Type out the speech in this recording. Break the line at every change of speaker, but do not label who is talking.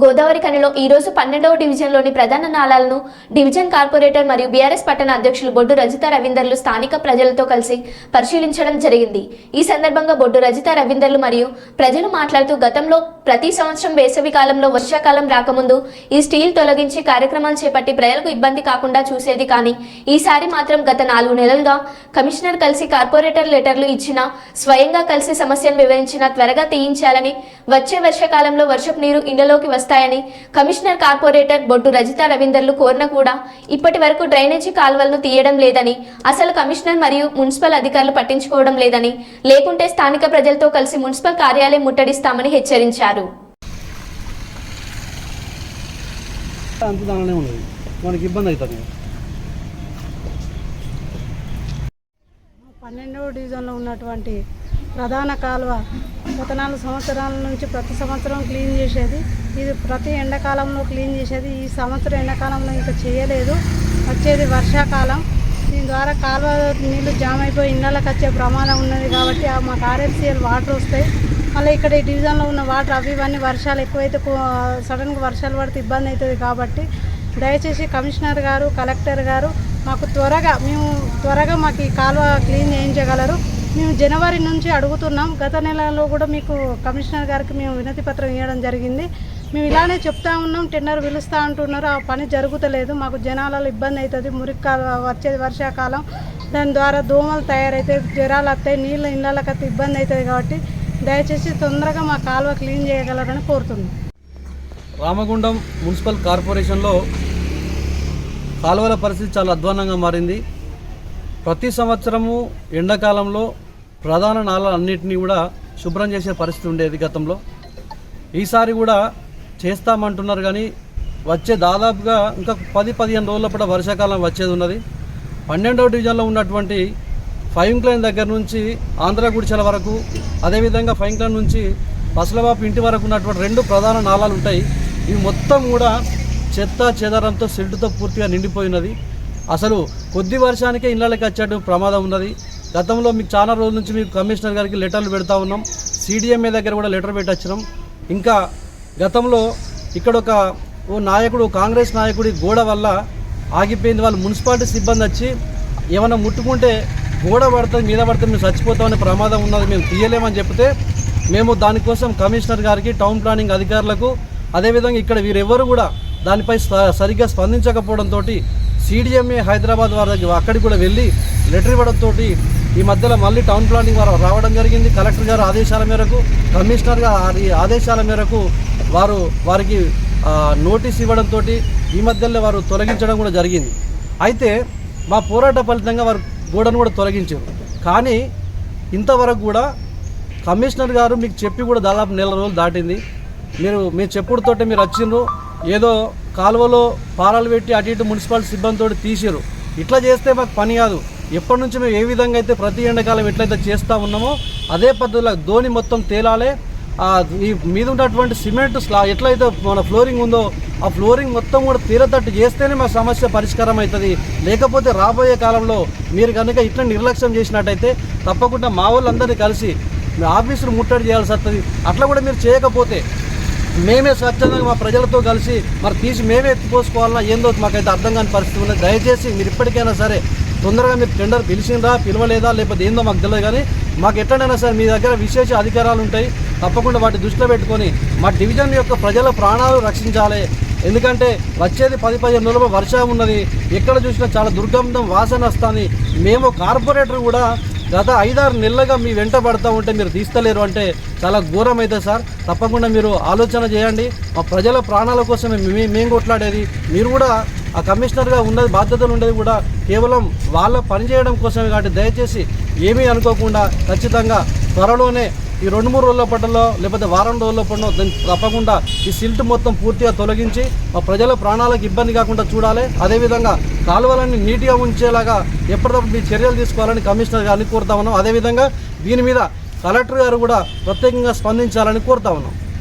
గోదావరి కనిలో ఈ రోజు పన్నెండవ డివిజన్లోని ప్రధాన నాళాలను డివిజన్ కార్పొరేటర్ మరియు బీఆర్ఎస్ పట్టణ అధ్యక్షులు బొడ్డు రజిత రవీందర్లు స్థానిక ప్రజలతో కలిసి పరిశీలించడం జరిగింది. ఈ సందర్భంగా బొడ్డు రజిత రవీందర్లు మరియు ప్రజలు మాట్లాడుతూ గతంలో ప్రతి సంవత్సరం వేసవి కాలంలో వర్షాకాలం రాకముందు ఈ స్టీల్ తొలగించి కార్యక్రమాలు చేపట్టి ప్రజలకు ఇబ్బంది కాకుండా చూసేది కానీ ఈసారి మాత్రం గత నాలుగు నెలలుగా కమిషనర్ కలిసి కార్పొరేటర్ లెటర్లు ఇచ్చిన స్వయంగా కలిసి సమస్యను వివరించినా త్వరగా తీయించాలని వచ్చే వర్షాకాలంలో వర్షపు నీరు ఇళ్ళలోకి వస్తాయని కమిషనర్ కార్పొరేటర్ బొడ్డు రజిత రవీందర్లు కోరిన కూడా ఇప్పటి వరకు డ్రైనేజీ కాలువలను తీయడం లేదని అసలు కమిషనర్ మరియు మున్సిపల్ అధికారులు పట్టించుకోవడం లేదని లేకుంటే స్థానిక ప్రజలతో కలిసి మున్సిపల్ కార్యాలయం ముట్టడిస్తామని హెచ్చరించారు.
మనకి ఇబ్బంది అవుతుంది.
పన్నెండవ డివిజన్లో ఉన్నటువంటి ప్రధాన కాలువ గత నాలుగు సంవత్సరాల నుంచి ప్రతి సంవత్సరం క్లీన్ చేసేది. ఇది ప్రతి ఎండాకాలంలో క్లీన్ చేసేది. ఈ సంవత్సరం ఎండాకాలంలో ఇంకా చేయలేదు. వచ్చేది వర్షాకాలం. దీని ద్వారా కాలువ నీళ్ళు జామ్ అయిపోయి ఇళ్ళకి వచ్చే ప్రమాదం ఉన్నది కాబట్టి ఆ మాకు ఆర్ఎఫ్సిఎల్ వాటర్ వస్తాయి. మళ్ళీ ఇక్కడ ఈ డివిజన్లో ఉన్న వాటర్ అవి ఇవన్నీ వర్షాలు ఎక్కువైతే సడన్గా వర్షాలు పడితే ఇబ్బంది అవుతుంది కాబట్టి దయచేసి కమిషనర్ గారు కలెక్టర్ గారు మాకు త్వరగా మేము త్వరగా మాకు ఈ కాలువ క్లీన్ చేయించగలరు. మేము జనవరి నుంచి అడుగుతున్నాం. గత నెలలో కూడా మీకు కమిషనర్ గారికి మేము వినతి పత్రం ఇవ్వడం జరిగింది. మేము ఇలానే చెప్తా ఉన్నాం టెండర్ పిలుస్తూ అంటున్నారు. ఆ పని జరుగుతలేదు. మాకు జనాలలో ఇబ్బంది అవుతుంది. మురికి వచ్చేది వర్షాకాలం. దాని ద్వారా దోమలు తయారవుతాయి జ్వరాలు వస్తాయి. నీళ్ళు ఇళ్ళకి అయితే ఇబ్బంది అవుతుంది కాబట్టి దయచేసి తొందరగా మా కాలువ క్లీన్ చేయగలరని కోరుతున్నాం.
రామగుండం మున్సిపల్ కార్పొరేషన్లో కాలువల పరిస్థితి చాలా అధ్వానంగా మారింది. ప్రతి సంవత్సరము ఎండాకాలంలో ప్రధాన నాళాలన్నింటినీ కూడా శుభ్రం చేసే పరిస్థితి ఉండేది గతంలో. ఈసారి కూడా చేస్తామంటున్నారు కానీ వచ్చే దాదాపుగా ఇంకా పది పదిహేను రోజుల పాటు వర్షాకాలం వచ్చేది ఉన్నది. పన్నెండవ డివిజన్లో ఉన్నటువంటి ఫైవ్ క్లైన్ దగ్గర నుంచి ఆంధ్ర గుడిచెల వరకు అదేవిధంగా ఫైవ్ క్లైన్ నుంచి పసలబాపు ఇంటి వరకు ఉన్నటువంటి రెండు ప్రధాన నాళాలు ఉంటాయి. ఇవి మొత్తం కూడా చెత్త చెదరంతో సిల్టుతో పూర్తిగా నిండిపోయినది. అసలు కొద్ది వర్షానికే ఇళ్ళకి వచ్చేటువంటి ప్రమాదం ఉన్నది. గతంలో మీకు చాలా రోజుల నుంచి మీకు కమిషనర్ గారికి లెటర్లు పెడతా ఉన్నాం. సిడిఎంఏ దగ్గర కూడా లెటర్ పెట్టొచ్చినాం. ఇంకా గతంలో ఇక్కడ ఒక ఓ నాయకుడు కాంగ్రెస్ నాయకుడి గోడ వల్ల ఆగిపోయింది. వాళ్ళు మున్సిపాలిటీ సిబ్బంది వచ్చి ఏమైనా ముట్టుకుంటే గోడ పడుతుంది మీద పడితే మేము చచ్చిపోతామనే ప్రమాదం ఉన్నది మేము తీయలేమని చెప్తే మేము దానికోసం కమిషనర్ గారికి టౌన్ ప్లానింగ్ అధికారులకు అదేవిధంగా ఇక్కడ వీరెవరు కూడా దానిపై సరిగ్గా స్పందించకపోవడంతో సిడిఎంఏ హైదరాబాద్ వారి దగ్గర అక్కడికి కూడా వెళ్ళి లెటర్ ఇవ్వడంతో ఈ మధ్యలో మళ్ళీ టౌన్ ప్లానింగ్ వారు రావడం జరిగింది. కలెక్టర్ గారు ఆదేశాల మేరకు కమిషనర్ గారి ఆదేశాల మేరకు వారు వారికి నోటీస్ ఇవ్వడంతో ఈ మధ్యలో వారు తొలగించడం కూడా జరిగింది. అయితే మా పోరాట ఫలితంగా వారు గోడను కూడా తొలగించారు. కానీ ఇంతవరకు కూడా కమిషనర్ గారు మీకు చెప్పి కూడా దాదాపు నెల రోజులు దాటింది. మీరు మీ చెప్పుడుతోటే మీరు వచ్చిండ్రు. ఏదో కాలువలో పారాలు పెట్టి అటు ఇటు మున్సిపాలిటీ సిబ్బందితో తీసిరు ఇట్లా చేస్తే మాకు పని కాదు. ఎప్పటి నుంచి మేము ఏ విధంగా అయితే ప్రతి ఎండాకాలం ఎట్లయితే చేస్తూ ఉన్నామో అదే పద్ధతిలో ధోని మొత్తం తేలాలే. ఈ మీద ఉన్నటువంటి సిమెంట్ స్లా ఎట్లయితే మన ఫ్లోరింగ్ ఉందో ఆ ఫ్లోరింగ్ మొత్తం కూడా తీరతట్టు చేస్తేనే మా సమస్య పరిష్కారం అవుతుంది. లేకపోతే రాబోయే కాలంలో మీరు కనుక ఇట్లా నిర్లక్ష్యం చేసినట్టయితే తప్పకుండా మా వాళ్ళందరినీ కలిసి ఆఫీసులు ముట్టడి చేయాల్సి వస్తుంది. అట్లా కూడా మీరు చేయకపోతే మేమే స్వచ్ఛందంగా మా ప్రజలతో కలిసి మరి తీసి మేమే ఎత్తిపోసుకోవాలన్నా ఏందో మాకైతే అర్థం కాని పరిస్థితి ఉంది దయచేసి మీరు ఇప్పటికైనా సరే తొందరగా మీరు టెండర్ పిలిచిందా పిలవలేదా లేకపోతే ఏందో మాకు తెలియదు కానీ మాకు ఎట్లనైనా సరే మీ దగ్గర విశేష అధికారాలు ఉంటాయి. తప్పకుండా వాటి దృష్టిలో పెట్టుకొని మా డివిజన్ యొక్క ప్రజల ప్రాణాలు రక్షించాలి. ఎందుకంటే వచ్చేది పది పదిహేను రోజుల వర్షం ఉన్నది. ఎక్కడ చూసినా చాలా దుర్గంధం వాసన వస్తుంది. మేము కార్పొరేటర్ కూడా గత ఐదారు నెలలుగా మీ వెంట పడతా ఉంటే మీరు తీస్తలేరు అంటే చాలా ఘోరం అయితే సార్. తప్పకుండా మీరు ఆలోచన చేయండి. మా ప్రజల ప్రాణాల కోసమే మేము కొట్లాడేది. మీరు కూడా ఆ కమిషనర్గా ఉన్నది బాధ్యతలు ఉండేది కూడా కేవలం వాళ్ళ పనిచేయడం కోసమే కాబట్టి దయచేసి ఏమీ అనుకోకుండా ఖచ్చితంగా త్వరలోనే ఈ రెండు మూడు రోజుల పట్టలో లేకపోతే వారం రోజుల పట్టలో దాన్ని తప్పకుండా ఈ సిల్ట్ మొత్తం పూర్తిగా తొలగించి మా ప్రజల ప్రాణాలకు ఇబ్బంది కాకుండా చూడాలి. అదేవిధంగా కాలువలన్నీ నీట్గా ఉంచేలాగా ఎప్పటికప్పుడు మీ చర్యలు తీసుకోవాలని కమిషనర్ గారిని కోరుతా ఉన్నాం. అదేవిధంగా దీని మీద కలెక్టర్ గారు కూడా ప్రత్యేకంగా స్పందించాలని కోరుతా ఉన్నాం.